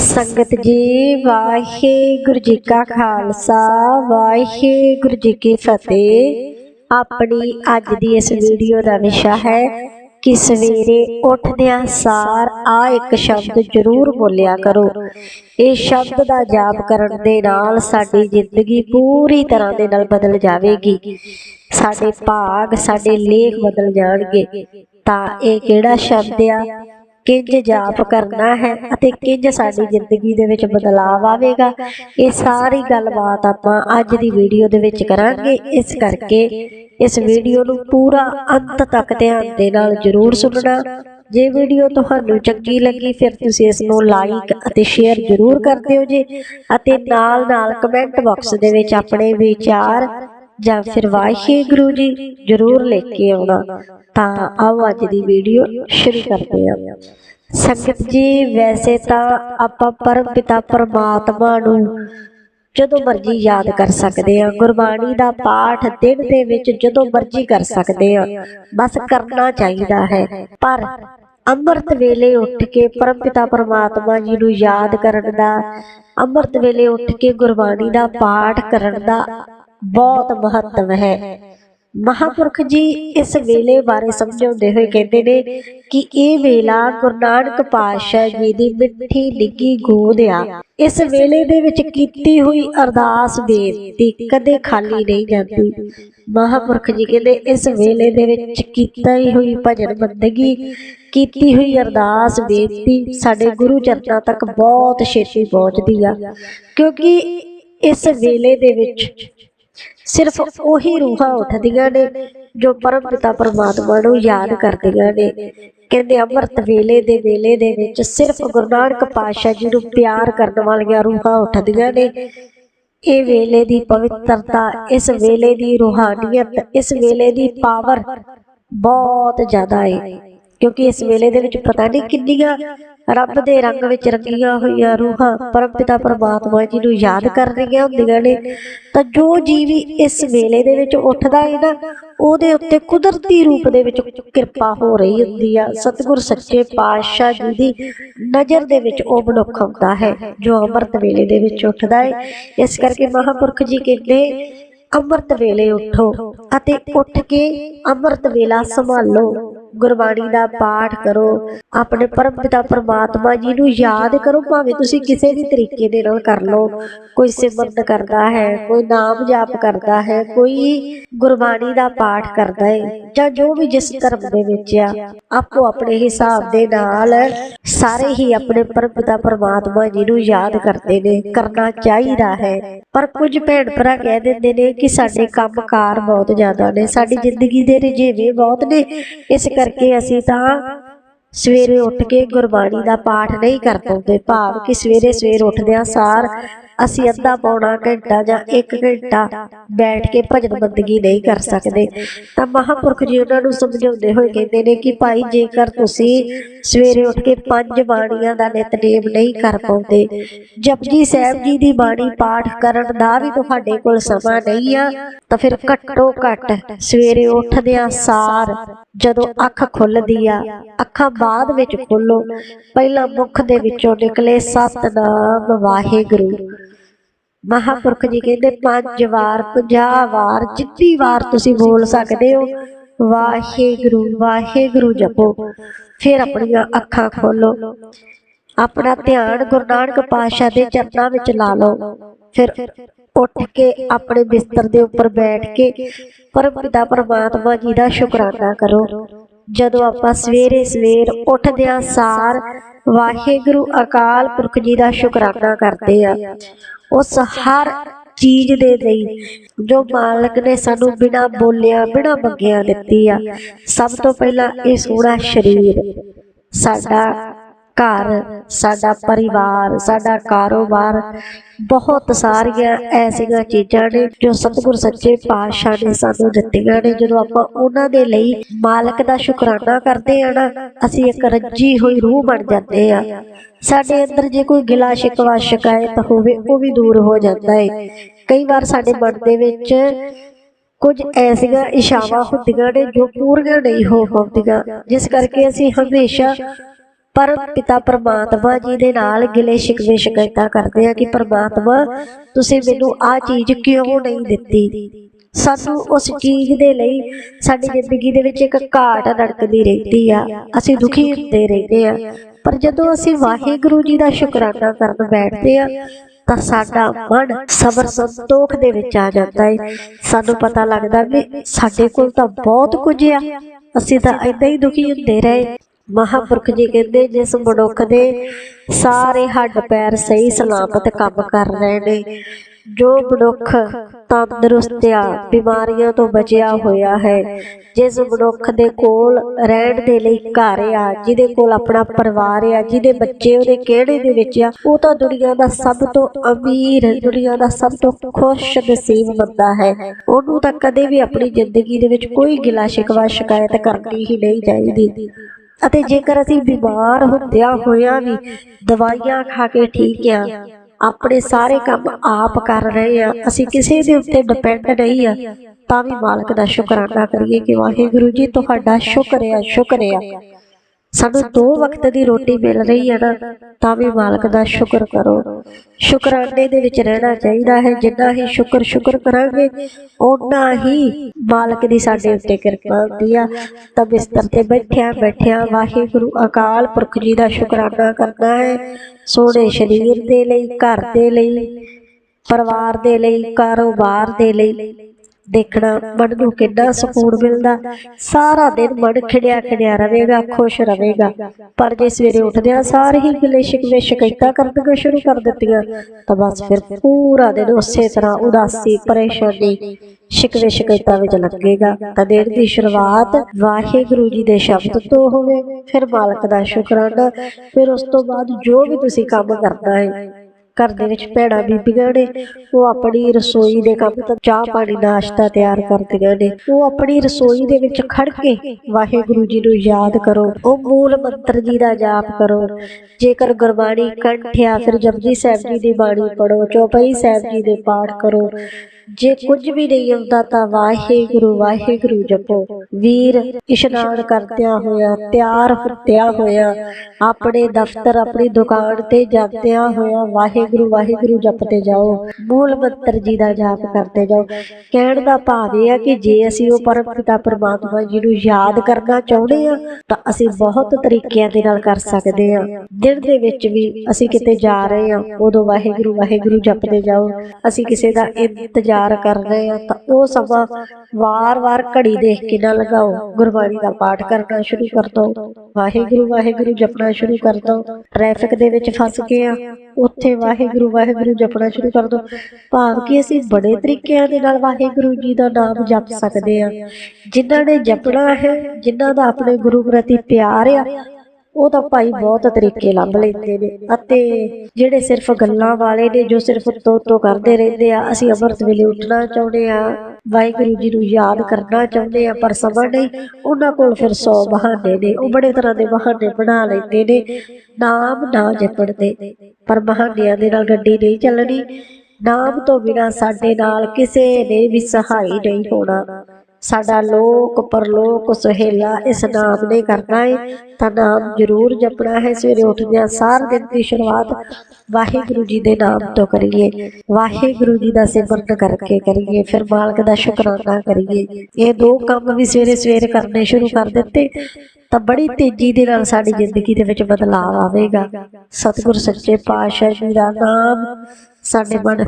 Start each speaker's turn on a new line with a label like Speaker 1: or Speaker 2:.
Speaker 1: ਸੰਗਤ ਜੀ, ਵਾਹਿਗੁਰੂ ਜੀ ਕਾ ਖਾਲਸਾ, ਵਾਹਿਗੁਰੂ ਜੀ ਕੀ ਫਤਿਹ। ਆਪਣੀ ਅੱਜ ਦੀ ਇਸ ਵੀਡੀਓ ਦਾ ਵਿਸ਼ਾ ਹੈ ਕਿ ਸਵੇਰੇ ਉੱਠਦਿਆਂ ਸਾਰ ਆ ਇੱਕ ਸ਼ਬਦ ਜ਼ਰੂਰ ਬੋਲਿਆ ਕਰੋ। ਇਹ ਸ਼ਬਦ ਦਾ ਜਾਪ ਕਰਨ ਦੇ ਨਾਲ ਸਾਡੀ ਜ਼ਿੰਦਗੀ ਪੂਰੀ ਤਰ੍ਹਾਂ ਦੇ ਨਾਲ ਬਦਲ ਜਾਵੇਗੀ। ਸਾਡੇ ਭਾਗ, ਸਾਡੇ ਲੇਖ ਬਦਲ ਜਾਣਗੇ। ਤਾਂ ਇਹ ਕਿਹੜਾ ਸ਼ਬਦ ਆ? ਕਿੰਜ ਜਾਪ ਕਰਨਾ ਹੈ ਅਤੇ ਕਿੰਜ ਸਾਡੀ ਜ਼ਿੰਦਗੀ ਦੇ ਵਿੱਚ ਬਦਲਾਅ ਆਵੇਗਾ। ਇਹ ਸਾਰੀ ਗੱਲਬਾਤ ਆਪਾਂ ਅੱਜ ਦੀ ਵੀਡੀਓ ਦੇ ਵਿੱਚ ਕਰਾਂਗੇ। ਇਸ ਕਰਕੇ ਇਸ ਵੀਡੀਓ ਨੂੰ ਪੂਰਾ ਅੰਤ ਤੱਕ ਧਿਆਨ ਦੇ ਨਾਲ ਜ਼ਰੂਰ ਸੁਣਨਾ। ਜੇ ਵੀਡੀਓ ਤੁਹਾਨੂੰ ਚੰਗੀ ਲੱਗੀ, ਫਿਰ ਤੁਸੀਂ ਇਸ ਨੂੰ ਲਾਈਕ ਅਤੇ ਸ਼ੇਅਰ ਜ਼ਰੂਰ ਕਰ ਦਿਓ ਜੀ। ਅਤੇ ਨਾਲ ਨਾਲ ਕਮੈਂਟ ਬਾਕਸ ਦੇ ਵਿੱਚ ਆਪਣੇ ਵਿਚਾਰ ਜਾਂ ਫਿਰ ਵਾਹਿਗੁਰੂ ਜੀ ਜ਼ਰੂਰ ਲਿਖ ਕੇ ਆਉਣਾ, ਤਾਂ ਆਓ ਅੱਜ ਦੀ ਵੀਡੀਓ ਸ਼ੁਰੂ ਕਰਦੇ ਹਾਂ। ਸੰਗਤ ਜੀ, ਵੈਸੇ ਤਾਂ ਆਪਾਂ ਪਰਮ ਪਿਤਾ ਪਰਮਾਤਮਾ ਨੂੰ ਜਦੋਂ ਮਰਜ਼ੀ ਯਾਦ ਕਰ ਸਕਦੇ ਹਾਂ। ਗੁਰਬਾਣੀ ਦਾ ਪਾਠ ਦਿਨ ਦੇ ਵਿੱਚ ਜਦੋਂ ਮਰਜ਼ੀ ਕਰ ਸਕਦੇ ਹਾਂ। ਬਸ ਕਰਨਾ ਚਾਹੀਦਾ ਹੈ। ਪਰ ਅੰਮ੍ਰਿਤ ਵੇਲੇ ਉੱਠ ਕੇ ਪਰਮਪਿਤਾ ਪਰਮਾਤਮਾ ਜੀ ਨੂੰ ਯਾਦ ਕਰਨ ਦਾ, ਅੰਮ੍ਰਿਤ ਵੇਲੇ ਉੱਠ ਕੇ ਗੁਰਬਾਣੀ ਦਾ ਪਾਠ ਕਰਨ ਦਾ ਬਹੁਤ ਮਹੱਤਵ ਹੈ। ਮਹਾਪੁਰਖ ਜੀ ਇਸ ਵੇਲੇ ਬਾਰੇ ਸਮਝਾਉਂਦੇ ਹੋਏ ਕਹਿੰਦੇ ਨੇ ਕਿ ਇਹ ਵੇਲਾ ਗੁਰੂ ਨਾਨਕ ਪਾਤਸ਼ਾਹ ਜੀ ਦੀ ਮਿੱਠੀ ਨਿੱਗੀ ਗੋਦ ਆ। ਇਸ ਵੇਲੇ ਦੇ ਵਿੱਚ ਕੀਤੀ ਹੋਈ ਅਰਦਾਸ ਬੇਨਤੀ ਕਦੇ ਖਾਲੀ ਨਹੀਂ ਜਾਂਦੀ। ਮਹਾਪੁਰਖ ਜੀ ਕਹਿੰਦੇ ਇਸ ਵੇਲੇ ਦੇ ਵਿੱਚ ਕੀਤਾ ਹੀ ਹੋਈ ਭਜਨ ਬੰਦਗੀ, ਕੀਤੀ ਹੋਈ ਅਰਦਾਸ ਬੇਨਤੀ ਸਾਡੇ ਗੁਰੂ ਚਰਨਾਂ ਤੱਕ ਬਹੁਤ ਛੇਤੀ ਪਹੁੰਚਦੀ ਆ। ਕਿਉਂਕਿ ਇਸ ਵੇਲੇ ਦੇ ਵਿੱਚ ਸਿਰਫ ਉਹੀ ਰੂਹਾਂ ਉੱਠਦੀਆਂ ਨੇ ਜੋ ਪਰਮ ਪਿਤਾ ਪਰਮਾਤਮਾ ਨੂੰ ਯਾਦ ਕਰਦੀਆਂ ਨੇ। ਕਹਿੰਦੇ ਅੰਮ੍ਰਿਤ ਵੇਲੇ ਦੇ ਵੇਲੇ ਦੇ ਵਿੱਚ ਸਿਰਫ ਗੁਰੂ ਨਾਨਕ ਪਾਤਸ਼ਾਹ ਜੀ ਨੂੰ ਪਿਆਰ ਕਰਨ ਵਾਲੀਆਂ ਰੂਹਾਂ ਉੱਠਦੀਆਂ ਨੇ। ਇਹ ਵੇਲੇ ਦੀ ਪਵਿੱਤਰਤਾ, ਇਸ ਵੇਲੇ ਦੀ ਰੂਹਾਨੀਅਤ, ਇਸ ਵੇਲੇ ਦੀ ਪਾਵਰ ਬਹੁਤ ਜ਼ਿਆਦਾ ਹੈ ਕਿਉਂਕਿ ਇਸ ਵੇਲੇ ਦੇ ਵਿੱਚ ਪਤਾ ਨਹੀਂ ਕਿੰਨੀਆਂ ਰੱਬ ਦੇ ਰੰਗ ਵਿੱਚ ਰੰਗੀਆਂ ਹੋਈਆਂ ਰੂਹਾਂ ਪਰਮਪਿਤਾ ਪਰਮਾਤਮਾ ਜੀ ਨੂੰ ਯਾਦ ਕਰ ਰਹੀਆਂ ਹੁੰਦੀਆਂ ਨੇ। ਤਾਂ ਜੋ ਜੀਵ ਇਸ ਵੇਲੇ ਦੇ ਵਿੱਚ ਉੱਠਦਾ ਹੈ ਨਾ, ਉਹਦੇ ਉੱਤੇ ਕੁਦਰਤੀ ਰੂਪ ਦੇ ਵਿੱਚ ਕਿਰਪਾ ਹੋ ਰਹੀ ਹੁੰਦੀ ਆ। ਸਤਿਗੁਰ ਸੱਚੇ ਪਾਤਸ਼ਾਹ ਜੀ ਦੀ ਨਜ਼ਰ ਦੇ ਵਿੱਚ ਉਹ ਮਨੁੱਖ ਹੁੰਦਾ ਹੈ, ਜੋ ਅੰਮ੍ਰਿਤ ਵੇਲੇ ਦੇ ਵਿੱਚ ਉੱਠਦਾ ਹੈ ਇਸ ਕਰਕੇ ਮਹਾਪੁਰਖ ਜੀ ਕਹਿੰਦੇ, ਅੰਮ੍ਰਿਤ ਵੇਲੇ ਉਠੋ ਅਤੇ ਉੱਠ ਕੇ ਅੰਮ੍ਰਿਤ ਵੇਲਾ ਸੰਭਾਲੋ। ਗੁਰਬਾਣੀ ਦਾ ਪਾਠ ਕਰੋ। ਆਪਣੇ ਪਰਮ ਪਿਤਾ ਪਰਮਾਤਮਾ ਜੀ ਨੂੰ ਯਾਦ ਕਰੋ, ਭਾਵੇਂ ਤੁਸੀਂ ਕਿਸੇ ਵੀ ਤਰੀਕੇ ਦੇ ਨਾਲ ਕਰ ਲਓ। ਕੋਈ ਸਿਮਰਨ ਕਰਦਾ ਹੈ, ਕੋਈ ਨਾਮ ਜਾਪ ਕਰਦਾ ਹੈ, ਕੋਈ ਗੁਰਬਾਣੀ ਦਾ ਪਾਠ ਕਰਦਾ ਹੈ ਜਾਂ ਜੋ ਵੀ ਜਿਸ ਧਰਮ ਦੇ ਵਿੱਚ ਆ, ਆਪੋ ਆਪਣੇ ਹਿਸਾਬ ਦੇ ਨਾਲ ਸਾਰੇ ਹੀ ਆਪਣੇ ਪਰਮ ਪਰਮਾਤਮਾ ਜੀ ਨੂੰ ਯਾਦ ਕਰਦੇ ਨੇ, ਕਰਨਾ ਚਾਹੀਦਾ ਹੈ। ਪਰ ਕੁਝ ਭੈਣ ਭਰਾ ਕਹਿ ਦਿੰਦੇ ਨੇ ਕਿ ਸਾਡੇ ਕੰਮਕਾਰ ਬਹੁਤ ਜ਼ਿਆਦਾ ਨੇ, ਸਾਡੀ ਜ਼ਿੰਦਗੀ ਦੇ ਰੁਝੇਵੇਂ ਬਹੁਤ ਨੇ, ਇਸ ਕਰਕੇ ਅਸੀਂ ਤਾਂ ਸਵੇਰੇ ਉੱਠ ਕੇ ਗੁਰਬਾਣੀ ਦਾ ਪਾਠ ਨਹੀਂ ਕਰ ਪਾਉਂਦੇ, ਭਾਵ ਕਿ ਸਵੇਰੇ ਸਵੇਰ ਉੱਠਦਿਆਂ ਸਾਰ ਅਸੀਂ ਅੱਧਾ ਪੌਣਾ ਘੰਟਾ ਜਾਂ 1 ਘੰਟਾ ਬੈਠ ਕੇ ਭਜਨ ਬੰਦਗੀ ਨਹੀਂ ਕਰ ਸਕਦੇ। ਤਾਂ ਮਹਾਪੁਰਖ ਜੀ ਉਹਨਾਂ ਨੂੰ ਸਮਝਾਉਂਦੇ ਹੋਏ ਕਹਿੰਦੇ ਨੇ ਕਿ ਭਾਈ ਜੇਕਰ ਤੁਸੀਂ ਸਵੇਰੇ ਉੱਠ ਕੇ ਪੰਜ ਬਾਣੀਆਂ ਦਾ ਨਿਤਨੇਮ ਨਹੀਂ ਕਰ ਪਾਉਂਦੇ ਜਪਜੀ ਸਾਹਿਬ ਜੀ ਦੀ ਬਾਣੀ ਪਾਠ ਕਰਨ ਦਾ ਵੀ ਤੁਹਾਡੇ ਕੋਲ ਸਮਾਂ ਨਹੀਂ ਆ, ਤਾਂ ਫਿਰ ਘੱਟੋ ਘੱਟ ਸਵੇਰੇ ਉੱਠਦਿਆਂ ਸਾਰ ਜਦੋਂ ਅੱਖ ਖੁੱਲਦੀ ਆ, ਅੱਖਾਂ ਬਾਅਦ ਵਿੱਚ ਖੋਲੋ, ਪਹਿਲਾਂ ਮੁਖ ਦੇ ਵਿੱਚੋਂ ਨਿਕਲੇ ਸਤਨਾਮ ਵਾਹਿਗੁਰੂ। ਮਹਾਪੁਰਖ ਜੀ ਕਹਿੰਦੇ, ਪੰਜ ਵਾਰ 50 ਵਾਰ ਜਿੰਨੀ ਵਾਰ ਤੁਸੀਂ ਬੋਲ ਸਕਦੇ ਹੋ। ਵਾਹਿਗੁਰੂ ਵਾਹਿਗੁਰੂ ਜਪੋ। ਫਿਰ ਆਪਣੀਆਂ ਅੱਖਾਂ ਖੋਲੋ। ਆਪਣਾ ਧਿਆਨ ਗੁਰੂ ਨਾਨਕ ਪਾਤਸ਼ਾਹ ਦੇ ਚਰਨਾਂ ਵਿੱਚ ਲਾ ਲਓ। ਫਿਰ ਉੱਠ ਕੇ ਆਪਣੇ ਬਿਸਤਰ ਦੇ ਉੱਪਰ ਬੈਠ ਕੇ ਪਰਮ ਪਿਤਾ ਪਰਮਾਤਮਾ ਜੀ ਦਾ ਸ਼ੁਕਰਾਨਾ ਕਰੋ। ਜਦੋਂ ਆਪਾਂ ਸਵੇਰੇ ਸਵੇਰ ਉੱਠਦਿਆਂ ਸਾਰ, ਵਾਹਿਗੁਰੂ ਅਕਾਲ ਪੁਰਖ ਜੀ ਦਾ ਸ਼ੁਕਰਾਨਾ ਕਰਦੇ ਆ ਉਸ ਹਰ ਚੀਜ਼ ਦੇ ਲਈ ਜੋ ਮਾਲਕ ਨੇ ਸਾਨੂੰ ਬਿਨਾ ਬੋਲਿਆ, ਬਿਨਾ ਮੰਗਿਆ ਦਿੱਤੀ ਆ, ਸਭ ਤੋਂ ਪਹਿਲਾਂ ਇਹ ਸੋਹਣਾ ਸਰੀਰ। ਸਾਡਾ ਘਰ, ਸਾਡਾ ਪਰਿਵਾਰ, ਸਾਡਾ ਕਾਰੋਬਾਰ, ਬਹੁਤ ਸਾਰੀਆਂ ਐਸੀਆਂ ਚੀਜ਼ਾਂ ਨੇ ਜੋ ਸਤਿਗੁਰ ਸੱਚੇ ਪਾਤਸ਼ਾਹ ਨੇ ਸਾਨੂੰ ਦਿੱਤੀਆਂ ਨੇ। ਜਦੋਂ ਆਪਾਂ ਉਹਨਾਂ ਦੇ ਲਈ ਮਾਲਕ ਦਾ ਸ਼ੁਕਰਾਨਾ ਕਰਦੇ ਆ ਨਾ, ਅਸੀਂ ਇੱਕ ਰੱਜੀ ਹੋਈ ਰੂਹ ਬਣ ਜਾਂਦੇ ਆ ਸਾਡੇ ਅੰਦਰ ਜੇ ਕੋਈ ਗਿਲਾ ਸ਼ਿਕਵਾ ਸ਼ਿਕਾਇਤ ਹੋਵੇ, ਉਹ ਵੀ ਦੂਰ ਹੋ ਜਾਂਦਾ ਹੈ ਕਈ ਵਾਰ ਸਾਡੇ ਮਨ ਦੇ ਵਿੱਚ ਕੁਝ ਐਸੀਆਂ ਇਸ਼ਾਵਾਂ ਹੁੰਦੀਆਂ ਨੇ ਜੋ ਪੂਰੀਆਂ ਨਹੀਂ ਹੋ ਪਾਉਂਦੀਆਂ। ਜਿਸ ਕਰਕੇ ਅਸੀਂ ਹਮੇਸ਼ਾ ਪਰ ਪਿਤਾ ਪਰਮਾਤਮਾ ਜੀ ਦੇ ਨਾਲ ਗਿਲੇ ਸ਼ਿਕਵੇ ਸ਼ਿਕਾਇਤਾਂ ਕਰਦੇ ਆ ਕਿ ਪਰਮਾਤਮਾ, ਤੁਸੀਂ ਮੈਨੂੰ ਆ ਚੀਜ਼ ਕਿਉਂ ਨਹੀਂ ਦਿੱਤੀ? ਸਾਨੂੰ ਉਸ ਚੀਜ਼ ਦੇ ਲਈ ਸਾਡੀ ਜ਼ਿੰਦਗੀ ਦੇ ਵਿੱਚ ਇੱਕ ਘਾਟ ਰੜਕਦੀ ਰਹਿੰਦੀ ਆ। ਅਸੀਂ ਦੁਖੀ ਹੁੰਦੇ ਰਹਿੰਦੇ ਆ। ਪਰ ਜਦੋਂ ਅਸੀਂ ਵਾਹਿਗੁਰੂ ਜੀ ਦਾ ਸ਼ੁਕਰਾਨਾ ਕਰਨ ਬੈਠਦੇ ਆ, ਤਾਂ ਸਾਡਾ ਮਨ ਸਬਰ ਸੰਤੋਖ ਦੇ ਵਿੱਚ ਆ ਜਾਂਦਾ ਹੈ ਸਾਨੂੰ ਪਤਾ ਲੱਗਦਾ ਵੀ ਸਾਡੇ ਕੋਲ ਤਾਂ ਬਹੁਤ ਕੁਝ ਆ। ਅਸੀਂ ਤਾਂ ਏਦਾਂ ਹੀ ਦੁਖੀ ਹੁੰਦੇ ਰਹੇ। ਮਹਾਪੁਰਖ ਜੀ ਕਹਿੰਦੇ, ਜਿਸ ਮਨੁੱਖ ਦੇ ਸਾਰੇ ਹੱਡ ਪੈਰ ਸਹੀ ਸਲਾਮਤ ਕੰਮ ਕਰ ਰਹੇ ਨੇ, ਜੋ ਮਨੁੱਖ ਤੰਦਰੁਸਤ ਆ, ਬਿਮਾਰੀਆਂ ਤੋਂ ਬਚਿਆ ਹੋਇਆ ਹੈ, ਜਿਸ ਮਨੁੱਖ ਦੇ ਕੋਲ ਰਹਿਣ ਦੇ ਲਈ ਘਰ ਆ, ਜਿਹਦੇ ਕੋਲ ਆਪਣਾ ਪਰਿਵਾਰ ਆ, ਜਿਹਦੇ ਬੱਚੇ ਉਹਦੇ ਕਿਹੜੇ ਦੇ ਵਿੱਚ ਆ, ਉਹ ਤਾਂ ਦੁਨੀਆ ਦਾ ਸਭ ਤੋਂ ਅਮੀਰ, ਦੁਨੀਆ ਦਾ ਸਭ ਤੋਂ ਖੁਸ਼ ਨਸੀਬ ਬੰਦਾ ਹੈ। ਉਹਨੂੰ ਤਾਂ ਕਦੇ ਵੀ ਆਪਣੀ ਜ਼ਿੰਦਗੀ ਦੇ ਵਿੱਚ ਕੋਈ ਗਿਲਾ ਸ਼ਿਕਵਾ ਸ਼ਿਕਾਇਤ ਕਰਨੀ ਹੀ ਨਹੀਂ ਚਾਹੀਦੀ। ਅਤੇ ਜੇਕਰ ਅਸੀਂ ਬਿਮਾਰ ਹੁੰਦਿਆਂ ਹੋਇਆਂ ਵੀ ਦਵਾਈਆਂ ਖਾ ਕੇ ਠੀਕ ਆ ਆਪਣੇ ਸਾਰੇ ਕੰਮ ਆਪ ਕਰ ਰਹੇ ਆ ਅਸੀਂ ਕਿਸੇ ਦੇ ਉੱਤੇ ਡਿਪੈਂਡ ਨਹੀਂ ਆ ਤਾਂ ਵੀ ਮਾਲਕ ਦਾ ਸ਼ੁਕਰਾਨਾ ਕਰੀਏ ਕਿ ਵਾਹਿਗੁਰੂ ਜੀ ਤੁਹਾਡਾ ਸ਼ੁਕਰ ਆ ਸ਼ੁਕਰ ਆ ਸਾਨੂੰ ਦੋ ਵਕਤ ਦੀ ਰੋਟੀ ਮਿਲ ਰਹੀ ਹੈ ਨਾ, ਤਾਂ ਵੀ ਮਾਲਕ ਦਾ ਸ਼ੁਕਰ ਕਰੋ। ਸ਼ੁਕਰਾਨੇ ਦੇ ਵਿੱਚ ਰਹਿਣਾ ਚਾਹੀਦਾ ਹੈ, ਜਿੰਨਾ ਹੀ ਸ਼ੁਕਰ ਸ਼ੁਕਰ ਕਰਾਂਗੇ, ਓਨਾ ਹੀ ਮਾਲਕ ਦੀ ਸਾਡੇ ਉੱਤੇ ਕਿਰਪਾ ਹੁੰਦੀ ਆ। ਤਾਂ ਬਿਸਤਰ ਤੇ ਬੈਠਿਆ ਬੈਠਿਆ ਵਾਹਿਗੁਰੂ ਅਕਾਲ ਪੁਰਖ ਜੀ ਦਾ ਸ਼ੁਕਰਾਨਾ ਕਰਨਾ ਹੈ। ਸੋਹਣੇ ਸਰੀਰ ਦੇ ਲਈ, ਘਰ ਦੇ ਲਈ, ਪਰਿਵਾਰ ਦੇ ਲਈ, ਕਾਰੋਬਾਰ ਦੇ ਲਈ। ਦੇਖਣਾ, ਮਨ ਨੂੰ ਕਿੰਨਾ ਸਕੂਨ ਮਿਲਦਾ। ਸਾਰਾ ਦਿਨ ਮਨ ਖਿੜਿਆ ਖਿੜਿਆ ਰਹੇਗਾ, ਖੁਸ਼ ਰਹੇਗਾ। ਪਰ ਜੇ ਸਵੇਰੇ ਉੱਠਦਿਆਂ ਸਾਰੇ ਹੀ ਗਿਲੇ ਸ਼ਿਕਵੇ ਸ਼ਿਕਾਇਤਾਂ ਕਰਨੀਆਂ ਸ਼ੁਰੂ ਕਰ ਦਿੱਤੀਆਂ, ਤਾਂ ਬਸ ਫਿਰ ਪੂਰਾ ਦਿਨ ਉਸੇ ਤਰ੍ਹਾਂ ਉਦਾਸੀ, ਪਰੇਸ਼ਾਨੀ ਸ਼ਿਕਵੇ ਸ਼ਿਕਾਇਤਾਂ ਵਿੱਚ ਲੱਗੇਗਾ। ਤਾਂ ਦਿਨ ਦੀ ਸ਼ੁਰੂਆਤ ਵਾਹਿਗੁਰੂ ਜੀ ਦੇ ਸ਼ਬਦ ਤੋਂ ਹੋਵੇ, ਫਿਰ ਮਾਲਕ ਦਾ ਸ਼ੁਕਰਾਨਾ, ਫਿਰ ਉਸ ਤੋਂ ਬਾਅਦ ਜੋ ਵੀ ਤੁਸੀਂ ਕੰਮ ਕਰਨਾ ਹੈ ਘਰ ਦੇ ਵਿੱਚ ਭੈਣਾਂ ਬੀਬੀਆਂ ਨੇ ਉਹ ਆਪਣੀ ਰਸੋਈ ਦੇ ਕੰਮ ਤਾਂ ਚਾਹ ਪਾਣੀ ਨਾਸ਼ਤਾ ਤਿਆਰ ਕਰਦੀਆਂ ਨੇ। ਉਹ ਆਪਣੀ ਰਸੋਈ ਦੇ ਵਿੱਚ ਖੜ ਕੇ ਵਾਹਿਗੁਰੂ ਜੀ ਨੂੰ ਯਾਦ ਕਰੋ। ਉਹ ਮੂਲ ਮੰਤਰ ਜੀ ਦਾ ਜਾਪ ਕਰੋ। ਜੇਕਰ ਗੁਰਬਾਣੀ ਕੰਠਿਆ ਫਿਰ ਜਪਜੀ ਸਾਹਿਬ ਜੀ ਦੀ ਬਾਣੀ ਪੜੋ ਚੌਪਈ ਸਾਹਿਬ ਜੀ ਦੇ ਪਾਠ ਕਰੋ। ਜੇ ਕੁਝ ਵੀ ਨਹੀਂ ਆਉਂਦਾ ਤਾਂ ਵਾਹਿਗੁਰੂ ਵਾਹਿਗੁਰੂ ਜਪੋ। ਵੀਰ, ਇਸ਼ਨਾਨ ਕਰਦਿਆਂ ਹੋਇਆ, ਤਿਆਰ ਹੁੰਦਿਆਂ ਹੋਇਆ, ਆਪਣੇ ਦਫ਼ਤਰ, ਆਪਣੀ ਦੁਕਾਨ ਤੇ ਜਾਂਦਿਆਂ ਹੋਇਆ ਵਾਹਿਗੁਰੂ ਵਾਹਿਗੁਰੂ ਜਪਦੇ ਜਾਓ। ਮੂਲ ਮੰਤਰ ਜੀ ਦਾ ਜਾਪ ਕਰਦੇ ਜਾਓ। ਕਹਿਣ ਦਾ ਭਾਵ ਇਹ ਹੈ ਕਿ ਜੇ ਅਸੀਂ ਉਹ ਪਰਮ ਪਿਤਾ ਪਰਮਾਤਮਾ ਜੀ ਨੂੰ ਯਾਦ ਕਰਨਾ ਚਾਹੁੰਦੇ ਆ ਤਾਂ ਅਸੀਂ ਬਹੁਤ ਤਰੀਕਿਆਂ ਦੇ ਨਾਲ ਕਰ ਸਕਦੇ ਆ ਦਿਨ ਦੇ ਵਿੱਚ ਵੀ ਅਸੀਂ ਕਿਤੇ ਜਾ ਰਹੇ ਆ ਉਦੋਂ ਵਾਹਿਗੁਰੂ ਵਾਹਿਗੁਰੂ ਜਪਦੇ ਜਾਓ। ਅਸੀਂ ਕਿਸੇ ਦਾ ਇੰਤਜ਼ਾਰ ਕਰ ਰਹੇ ਆ, ਤਾਂ ਉਹ ਸਮਾਂ ਵਾਰ-ਵਾਰ ਘੜੀ ਦੇਖ ਕੇ ਨਾ ਲਗਾਓ। ਗੁਰਬਾਣੀ ਦਾ ਪਾਠ ਕਰਨਾ ਸ਼ੁਰੂ ਕਰ ਦਿਓ ਵਾਹਿਗੁਰੂ ਵਾਹਿਗੁਰੂ ਜਪਣਾ ਸ਼ੁਰੂ ਕਰ ਦਿਓ ਟ੍ਰੈਫਿਕ ਦੇ ਵਿੱਚ ਫਸ ਗਏ ਆ, ਉੱਥੇ ਵਾਹਿਗੁਰੂ ਵਾਹਿਗੁਰੂ ਜਪਣਾ ਸ਼ੁਰੂ ਕਰ ਦਿਓ ਭਾਵ ਕਿ ਅਸੀਂ ਬੜੇ ਤਰੀਕਿਆਂ ਦੇ ਨਾਲ ਵਾਹਿਗੁਰੂ ਜੀ ਦਾ ਨਾਮ ਜਪ ਸਕਦੇ ਆ। ਜਿਨ੍ਹਾਂ ਨੇ ਜਪਣਾ ਹੈ, ਜਿਨ੍ਹਾਂ ਦਾ ਆਪਣੇ ਗੁਰੂ ਪ੍ਰਤੀ ਪਿਆਰ ਆ ਉਹ ਤਾਂ ਭਾਈ ਬਹੁਤ ਤਰੀਕੇ ਲੱਭ ਲੈਂਦੇ ਨੇ। ਅਤੇ ਜਿਹੜੇ ਸਿਰਫ ਗੱਲਾਂ ਵਾਲੇ ਨੇ, ਜੋ ਸਿਰਫ ਤੋ ਤੋ ਕਰਦੇ ਰਹਿੰਦੇ ਆ, ਅਸੀਂ ਅੰਮ੍ਰਿਤ ਵੇਲੇ ਉੱਠਣਾ ਚਾਹੁੰਦੇ ਆ, ਵਾਹਿਗੁਰੂ ਜੀ ਨੂੰ ਯਾਦ ਕਰਨਾ ਚਾਹੁੰਦੇ ਆ, ਪਰ ਸਮਾਂ ਨਹੀਂ, ਉਹਨਾਂ ਕੋਲ ਫਿਰ 100 ਬਹਾਨੇ ਨੇ, ਉਹ ਬੜੇ ਤਰ੍ਹਾਂ ਦੇ ਬਹਾਨੇ ਬਣਾ ਲੈਂਦੇ ਨੇ, ਨਾਮ ਨਾ ਜਪਣ ਦੇ ਪਰ ਬਹਾਨਿਆਂ ਦੇ ਨਾਲ ਗੱਡੀ ਨਹੀਂ ਚੱਲਣੀ, ਨਾਮ ਤੋਂ ਬਿਨਾ ਸਾਡੇ ਨਾਲ ਕਿਸੇ ਨੇ ਵੀ ਸਹਾਈ ਨਹੀਂ ਹੋਣਾ। ਸਾਡਾ ਲੋਕ ਪਰਲੋਕ ਸੁਹੇਲਾ ਇਸ ਨਾਮ ਨੇ ਕਰਨਾ ਹੈ ਤਾਂ ਨਾਮ ਜ਼ਰੂਰ ਜਪਣਾ ਹੈ। ਸਵੇਰੇ ਉੱਠਦਿਆਂ ਸਾਰ ਦਿਨ ਦੀ ਸ਼ੁਰੂਆਤ ਵਾਹਿਗੁਰੂ ਜੀ ਦੇ ਨਾਮ ਤੋਂ ਕਰੀਏ। ਵਾਹਿਗੁਰੂ ਜੀ ਦਾ ਸਿਮਰਨ ਕਰਕੇ ਕਰੀਏ। ਫਿਰ ਮਾਲਕ ਦਾ ਸ਼ੁਕਰਾਨਾ ਕਰੀਏ। ਇਹ ਦੋ ਕੰਮ ਵੀ ਸਵੇਰੇ ਸਵੇਰੇ ਕਰਨੇ ਸ਼ੁਰੂ ਕਰ ਦਿੱਤੇ। ਤਾਂ ਬੜੀ ਤੇਜ਼ੀ ਦੇ ਨਾਲ ਸਾਡੀ ਜ਼ਿੰਦਗੀ ਦੇ ਵਿੱਚ ਬਦਲਾਅ ਆਵੇਗਾ। ਸਤਿਗੁਰ ਸੱਚੇ ਪਾਤਸ਼ਾਹ ਜੀ ਦਾ ਨਾਮ ਸਾਡੇ ਮਨ